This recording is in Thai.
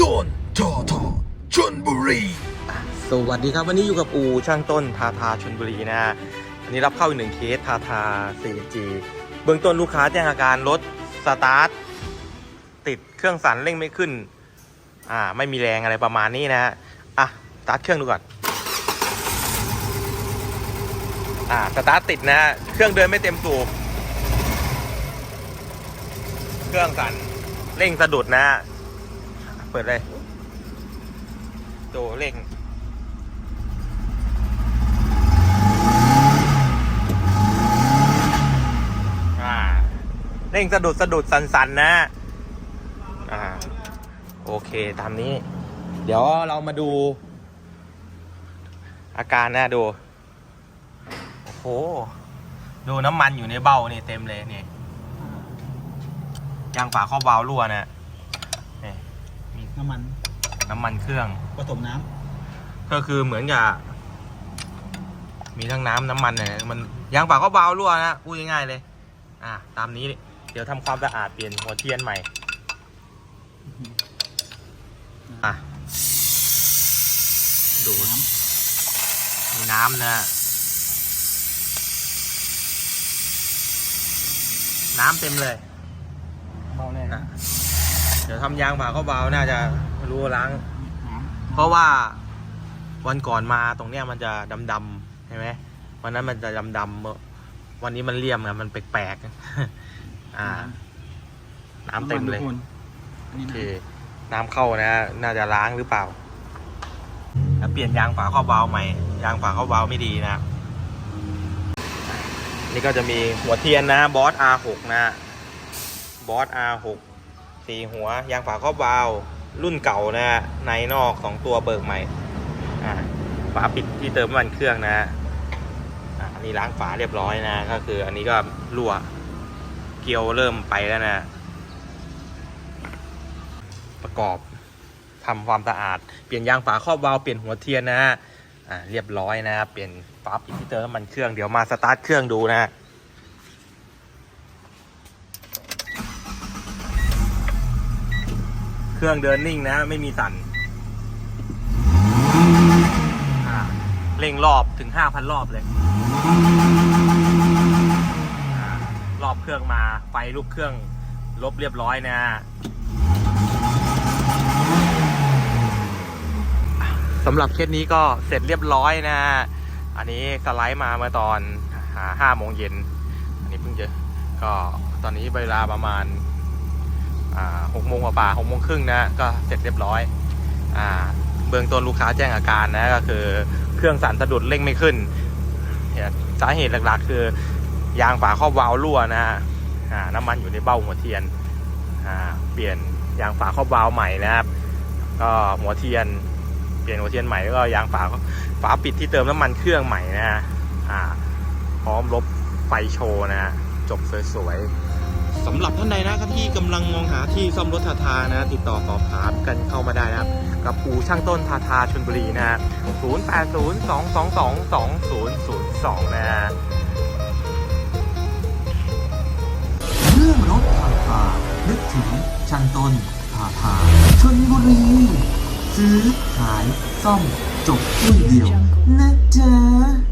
ดนทอทอชนบุรีสวัสดีครับวันนี้อยู่กับอูช่างต้นทาทาชนบุรีนะอันนี้รับเข้าอีกหนึ่งเคสทาทา 4G เบื้องต้นลูกค้าแจ้งอาการรถสตาร์ทติดเครื่องสั่นเร่งไม่ขึ้นอ่าไม่มีแรงอะไรประมาณนี้นะฮะอะสตาร์ทเครื่องดูก่อนอ่าสตาร์ทติดนะฮะเครื่องเดินไม่เต็มสูบเครื่องสั่นเร่งสะดุดนะฮะ เปิดเลยโดเร่งอ่าเร่งสะดุดสะดุดสันๆนนะอ่าโอเคตามนี้ เดี๋ยวเรามาดู อาการนะดู โอ้โห ดูน้ำมันอยู่ในเบ้านี่เต็มเลยนี่ยางฝาครอบวาล์วรั่วนะนี่ น้ำมันน้ำมันเครื่อง ผสมน้ก็คือเหมือนกับมีทั้งน้ำน้ำมันเนี่ยมันยางฝาก็เบารั่วนะพูดง่ายๆเลย อ่าตามนี้เดี๋ยวทำความสะอาดเปลี่ยนหัวเทียนใหม่ำอะ ดูน้มีน้ำนะน้ำเต็มเลยำเบาเลยอะ เดี๋ยวทำยางฝาก็เบาน่าจะไม่รู้ล้างน้ำเพราะว่าวันก่อนมาตรงเนี้ยมันจะดำๆใช่ไหมวันนั้นมันจะดำๆวันนี้มันเลี่ยมไงมันแปลกๆอ่า น้ำเต็มเลยทุกคนอันนี้โอเคน้น้ำเข้านะ น่าจะล้างหรือเปล่าแล้วเปลี่ยนยางฝาครอบเบาล์วใหม่ ยางฝาครอบเบาล์วไม่ดีนะ นี่ก็จะมีหัวเทียนนะบอส R6 นะบอส R6 สีหัวยางฝาครอบเบาล์วรุ่นเก่านะฮะในนอกสองตัวเบิกใหม่ฝาปิดที่เติมน้ำมันเครื่องนะอ่าอันนี้ล้างฝาเรียบร้อยนะ ก็คืออันนี้ก็รั่วเกียวเริ่มไปแล้วนะ ประกอบทำความสะอาด เปลี่ยนยางฝาครอบวาล์วเปลี่ยนหัวเทียนนะอ่าเรียบร้อยนะ เปลี่ยนฝาปิดที่เติมน้ำมันเครื่องเดี๋ยวมาสตาร์ทเครื่องดูนะ เครื่องเดินนิ่งนะ ไม่มีสั่นเร่งรอบถึง 5,000 รอบเลยอรอบเครื่องมาไฟลูกเครื่องลบเรียบร้อยนะ สำหรับเคสนี้ก็เสร็จเรียบร้อยนะ อันนี้สไลด์มาเมื่อตอนห้าโมงเย็น อันนี้เพิ่งเจะก็ตอนนี้เวลาประมาณ หกโมงกว่าหกโมงครึ่งนะก็เสร็จเรียบร้อยอ่าเบื้องต้นลูกค้าแจ้งอาการนะก็คือเครื่องสั่นสะดุดเร่งไม่ขึ้นสาเหตุหลักๆ คือยางฝาครอบวาล์วรั่วนะฮะน้ำมันอยู่ในเบ้าหัวเทียนเปลี่ยนยางฝาครอบวาล์วใหม่นะครับก็หัวเทียน เปลี่ยนหัวเทียนใหม่แล้วก็ยางฝาฝาปิดที่เติมน้ำมันเครื่องใหม่นะฮะพร้อมลบไฟโชว์นะฮะจบสวยๆ สำหรับท่านใดนะครับที่กำลังมองหาที่ซ่อมรถทาทานะติดต่อสอบถามกันเข้ามาได้นะครับกับอูช่างต้นทาทาชลบุรีนะฮะ0 8 0 2 2 2 2 0 0 2 นะฮะเรื่องรถทาทานึกถึงช่างต้นทาทาชนบุรี ซื้อขายซ่อมจบที่เดียวนะจ๊ะ